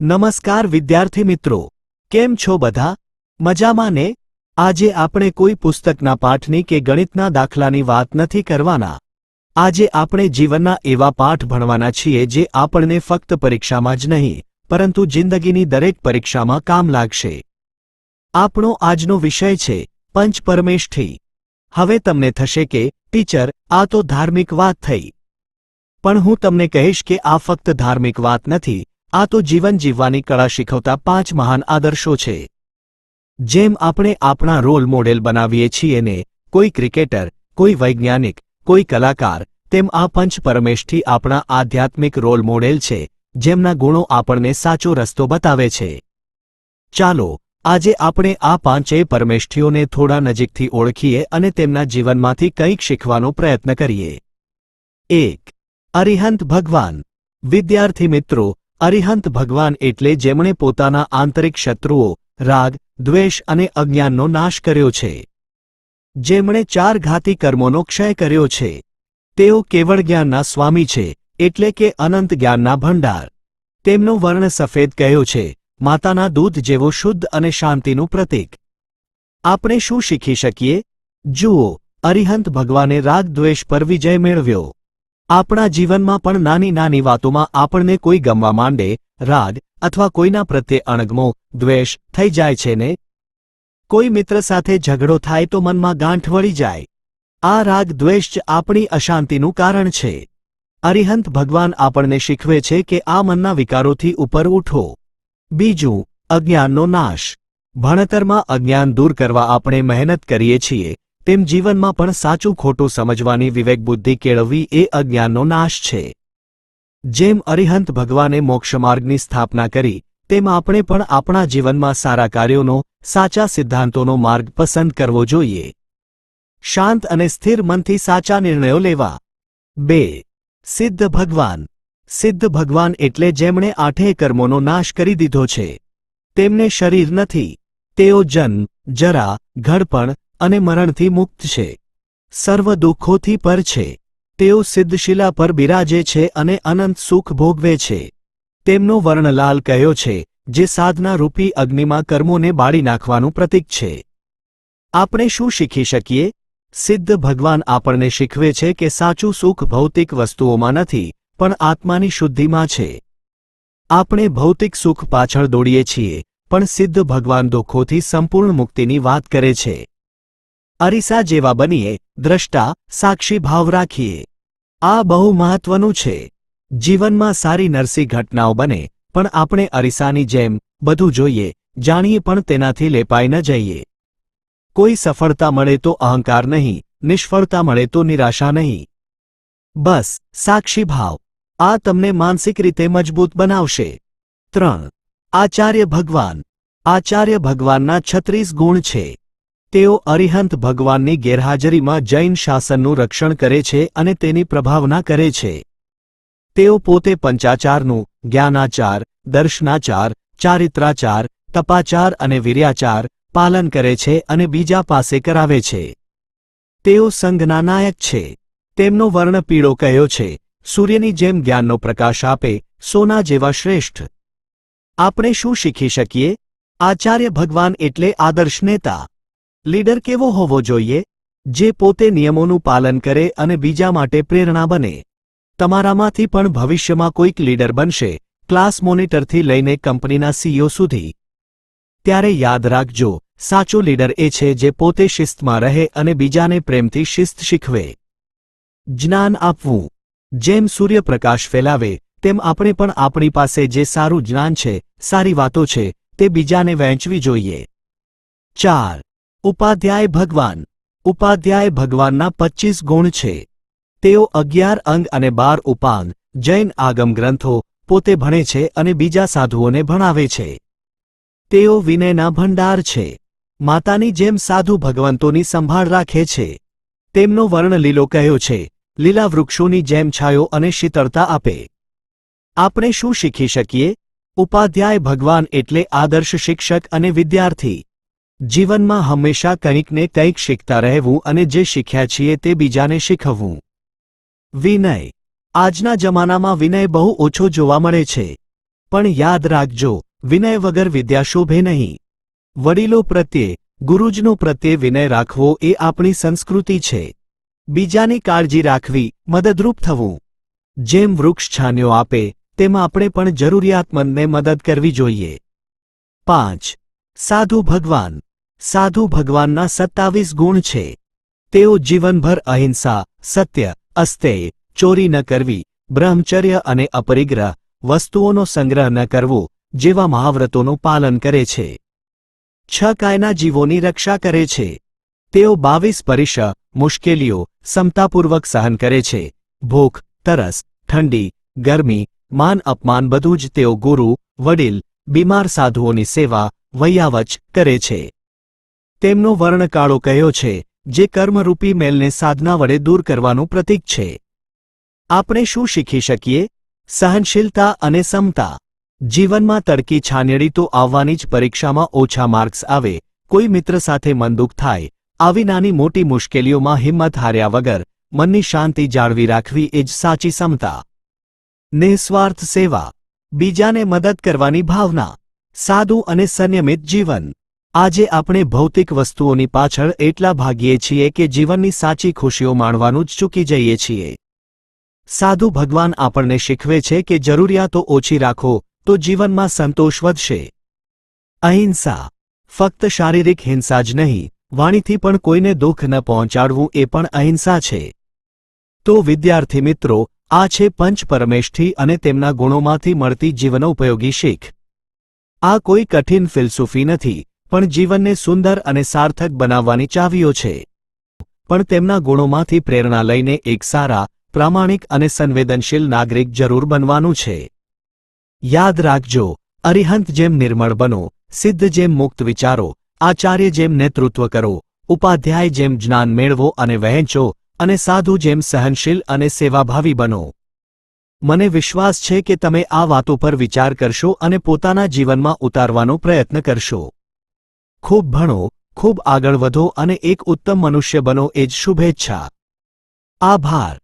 નમસ્કાર વિદ્યાર્થી મિત્રો. કેમ છો બધા? મજામાં ને? આજે આપણે કોઈ પુસ્તકના પાઠની કે ગણિતના દાખલાની વાત નથી કરવાના. આજે આપણે જીવનના એવા પાઠ ભણવાના છીએ જે આપણને ફક્ત પરીક્ષામાં જ નહીં, પરંતુ જિંદગીની દરેક પરીક્ષામાં કામ લાગશે. આપણો આજનો વિષય છે, પંચ પરમેષ્ઠી. હવે તમને થશે કે, ટીચર, આ તો ધાર્મિક વાત થઈ. પણ હું તમને કહીશ કે આ ફક્ત ધાર્મિક વાત નથી આ તો જીવન જીવવાની કળા શીખવતા પાંચ મહાન આદર્શો છે. જેમ આપણે આપણા રોલ મોડેલ બનાવીએ છીએ ને, કોઈ ક્રિકેટર, કોઈ વૈજ્ઞાનિક, કોઈ કલાકાર, તેમ આ પંચ પરમેષ્ઠી આપણા આધ્યાત્મિક રોલ મોડેલ છે, જેમના ગુણો આપણને સાચો રસ્તો બતાવે છે. ચાલો, આજે આપણે આ પાંચેય પરમેષ્ઠીઓને થોડા નજીકથી ઓળખીએ અને તેમના જીવનમાંથી કંઈક શીખવાનો પ્રયત્ન કરીએ. એક, અરિહંત ભગવાન. વિદ્યાર્થી મિત્રો અરિહંત ભગવાન એટલે જેમણે પોતાના આંતરિક શત્રુઓ, રાગ, દ્વેષ અને અજ્ઞાનનો નાશ કર્યો છે. જેમણે ચાર ઘાતી કર્મોનો ક્ષય કર્યો છે. તેઓ કેવળ જ્ઞાનના સ્વામી છે, એટલે કે અનંત જ્ઞાનના ભંડાર. તેમનો વર્ણ સફેદ કહ્યો છે, માતાના દૂધ જેવો શુદ્ધ અને શાંતિનું પ્રતીક. આપણે શું શીખી શકીએ? જુઓ, અરિહંત ભગવાને રાગ દ્વેષ પર વિજય મેળવ્યો. આપણા જીવનમાં પણ નાની નાની વાતોમાં આપણને કોઈ ગમવા માંડે, રાગ અથવા કોઈના પ્રત્યે અણગમો, દ્વેષ થઈ જાય છે ને? કોઈ મિત્ર સાથે ઝઘડો થાય તો મનમાં ગાંઠ વળી જાય. આ રાગ દ્વેષ જ આપણી અશાંતિનું કારણ છે. અરિહંત ભગવાન આપણને શીખવે છે કે આ મનના વિકારોથી ઉપર ઉઠો. બીજું, અજ્ઞાનનો નાશ. ભણતરમાં અજ્ઞાન દૂર કરવા આપણે મહેનત કરીએ છીએ. તેમ જીવનમાં પણ સાચું ખોટું સમજવાની વિવેકબુદ્ધિ કેળવવી એ અજ્ઞાનનો નાશ છે. જેમ અરિહંત ભગવાને મોક્ષમાર્ગની સ્થાપના કરી, તેમ આપણે પણ આપણા જીવનમાં સારા કાર્યોનો, સાચા સિદ્ધાંતોનો માર્ગ પસંદ કરવો જોઈએ. શાંત અને સ્થિર મનથી સાચા નિર્ણયો લેવા. બે. સિદ્ધ ભગવાન. સિદ્ધ ભગવાન એટલે જેમણે આઠેય કર્મોનો નાશ કરી દીધો છે. તેમને શરીર નથી. તેઓ જન્મ જરા, ઘડપણ અને મરણથી મુક્ત છે. સર્વ દુઃખોથી પર છે. તેઓ સિદ્ધશિલા પર બિરાજે છે અને અનંત સુખ ભોગવે છે. તેમનો વર્ણલાલ કહ્યો છે, જે સાધના રૂપી અગ્નિમાં કર્મોને બાળી નાખવાનું પ્રતીક છે. આપણે શું શીખી શકીએ? સિદ્ધ ભગવાન આપણને શીખવે છે કે સાચું સુખ ભૌતિક વસ્તુઓમાં નથી, પણ આત્માની શુદ્ધિમાં છે. આપણે ભૌતિક સુખ પાછળ દોડીએ છીએ, પણ સિદ્ધ ભગવાન દુઃખોથી સંપૂર્ણ મુક્તિની વાત કરે છે. અરીસા જેવા બનીએ, દ્રષ્ટા, સાક્ષી ભાવ રાખીએ. આ બહુ મહત્વનું છે. જીવનમાં સારી નરસી ઘટનાઓ બને, પણ આપણે અરીસાની જેમ બધું જોઈએ, જાણીએ પણ તેનાથી લેપાઈ ન જઈએ. કોઈ સફળતા મળે તો અહંકાર નહીં, નિષ્ફળતા મળે તો નિરાશા નહીં. બસ, સાક્ષી ભાવ. આ તમને માનસિક રીતે મજબૂત બનાવશે. ત્રણ. આચાર્ય ભગવાન. આચાર્ય ભગવાનના છત્રીસ ગુણ છે. તેઓ અરિહંત ભગવાનની ગેરહાજરીમાં જૈન શાસનનું રક્ષણ કરે છે અને તેની પ્રભાવના કરે છે. તેઓ પોતે પંચાચારનું, જ્ઞાનાચાર, દર્શનાચાર, ચારિત્રાચાર, તપાચાર અને વીર્યાચાર પાલન કરે છે અને બીજા પાસે કરાવે છે. તેઓ સંઘના નાયક છે. તેમનો વર્ણ પીળો કહ્યો છે? સૂર્યની જેમ જ્ઞાનનો પ્રકાશ આપે, સોના જેવા શ્રેષ્ઠ. આપણે શું શીખી શકીએ? આચાર્ય ભગવાન એટલે આદર્શ નેતા. લીડર કેવો હોવો જોઈએ? જે પોતે નિયમોનું પાલન કરે અને બીજા માટે પ્રેરણા બને. તમારામાંથી પણ ભવિષ્યમાં કોઈક લીડર બનશે, ક્લાસ મોનિટરથી લઈને કંપનીના સીઈઓ સુધી. ત્યારે યાદ રાખજો, સાચો લીડર એ છે જે પોતે શિસ્તમાં રહે અને બીજાને પ્રેમથી શિસ્ત શીખવે. જ્ઞાન આપવું. જેમ સૂર્યપ્રકાશ ફેલાવે, તેમ આપણે પણ આપણી પાસે જે સારું જ્ઞાન છે, સારી વાતો છે, તે બીજાને વહેંચવી જોઈએ. ચાર ઉપાધ્યાય ભગવાન. ઉપાધ્યાય ભગવાનના પચ્ચીસ ગુણ છે. તેઓ અગિયાર અંગ અને બાર ઉપાંગ, જૈન આગમ ગ્રંથો, પોતે ભણે છે અને બીજા સાધુઓને ભણાવે છે. તેઓ વિનયના ભંડાર છે. માતાની જેમ સાધુ ભગવંતોની સંભાળ રાખે છે. તેમનો વર્ણ લીલો કહ્યો છે? લીલા વૃક્ષોની જેમ છાયો અને શીતળતા આપે. આપણે શું શીખી શકીએ? ઉપાધ્યાય ભગવાન એટલે આદર્શ શિક્ષક અને વિદ્યાર્થી. જીવનમાં હંમેશા કંઈકને કંઈક શીખતા રહેવું અને જે શીખ્યા છીએ તે બીજાને શીખવવું. વિનય. આજના જમાનામાં વિનય બહુ ઓછો જોવા મળે છે. પણ યાદ રાખજો, વિનય વગર વિદ્યા શોભે નહીં. વડીલો પ્રત્યે, ગુરુજનો પ્રત્યે વિનય રાખવો એ આપણી સંસ્કૃતિ છે. બીજાની કાળજી રાખવી, મદદરૂપ થવું. જેમ વૃક્ષ છાન્યો આપે, તેમ આપણે પણ જરૂરિયાતમંદને મદદ કરવી જોઈએ. પાંચ. સાધુ ભગવાન. સાધુ ભગવાનના સત્તાવીસ ગુણ છે. તેઓ જીવનભર અહિંસા, સત્ય, અસ્તેય, ચોરી ન કરવી, બ્રહ્મચર્ય અને અપરિગ્રહ વસ્તુઓનો સંગ્રહ ન કરવો, જેવા મહાવ્રતોનું પાલન કરે છે. છ કાયના જીવોની રક્ષા કરે છે. તેઓ બાવીસ પરિષ મુશ્કેલીઓ સમતાપૂર્વક સહન કરે છે. ભૂખ, તરસ, ઠંડી, ગરમી, માન અપમાન બધું જ તેઓ ગુરુ, વડીલ, બીમાર સાધુઓની સેવા, વૈયાવચ કરે છે. તેમનો વર્ણકાળો કહ્યો છે, જે કર્મરૂપી મેલને સાધના વડે દૂર કરવાનું પ્રતીક છે? આપણે શું શીખી શકીએ? સહનશીલતા અને સમતા. જીવનમાં તડકી છાનેડી તો આવવાની જ પરીક્ષામાં ઓછા માર્ક્સ આવે, કોઈ મિત્ર સાથે મનદુખ થાય, આવી નાની મોટી મુશ્કેલીઓમાં હિંમત હાર્યા વગર, મનની શાંતિ જાળવી રાખવી એ જ સાચી સમતા. નિઃસ્વાર્થ સેવા. બીજાને મદદ કરવાની ભાવના. સાદું અને સંયમિત જીવન. આજે આપણે ભૌતિક વસ્તુઓની પાછળ એટલા ભાગીએ છીએ કે જીવનની સાચી ખુશીઓ માણવાનું જ ચૂકી જઈએ છીએ. સાધુ ભગવાન આપણને શીખવે છે કે જરૂરિયાતો ઓછી રાખો, તો જીવનમાં સંતોષ વધશે. અહિંસા. ફક્ત શારીરિક હિંસા જ નહીં, વાણીથી પણ કોઈને દુઃખ ન પહોંચાડવું એ પણ અહિંસા છે. તો વિદ્યાર્થી મિત્રો, આ છે પંચ પરમેષ્ઠી અને તેમના ગુણોમાંથી મળતી જીવનોપયોગી શીખ. આ કોઈ કઠિન ફિલસૂફી નથી પણ જીવનને સુંદર અને સાર્થક બનાવવાની ચાવીઓ છે. પણ તેમના ગુણોમાંથી પ્રેરણા લઈને એક સારા, પ્રામાણિક અને સંવેદનશીલ નાગરિક જરૂર બનવાનું છે. યાદ રાખજો, અરિહંત જેમ નિર્મળ બનો, સિદ્ધ જેમ મુક્ત વિચારો, આચાર્ય જેમ નેતૃત્વ કરો, ઉપાધ્યાય જેમ જ્ઞાન મેળવો અને વહેંચો, અને સાધુ જેમ સહનશીલ અને સેવાભાવી બનો. મને વિશ્વાસ છે કે તમે આ વાતો પર વિચાર કરશો અને પોતાના જીવનમાં ઉતારવાનો પ્રયત્ન કરશો. ખૂબ ભણો ખૂબ આગળ વધો અને એક ઉત્તમ મનુષ્ય બનો એ જ શુભેચ્છા. આભાર.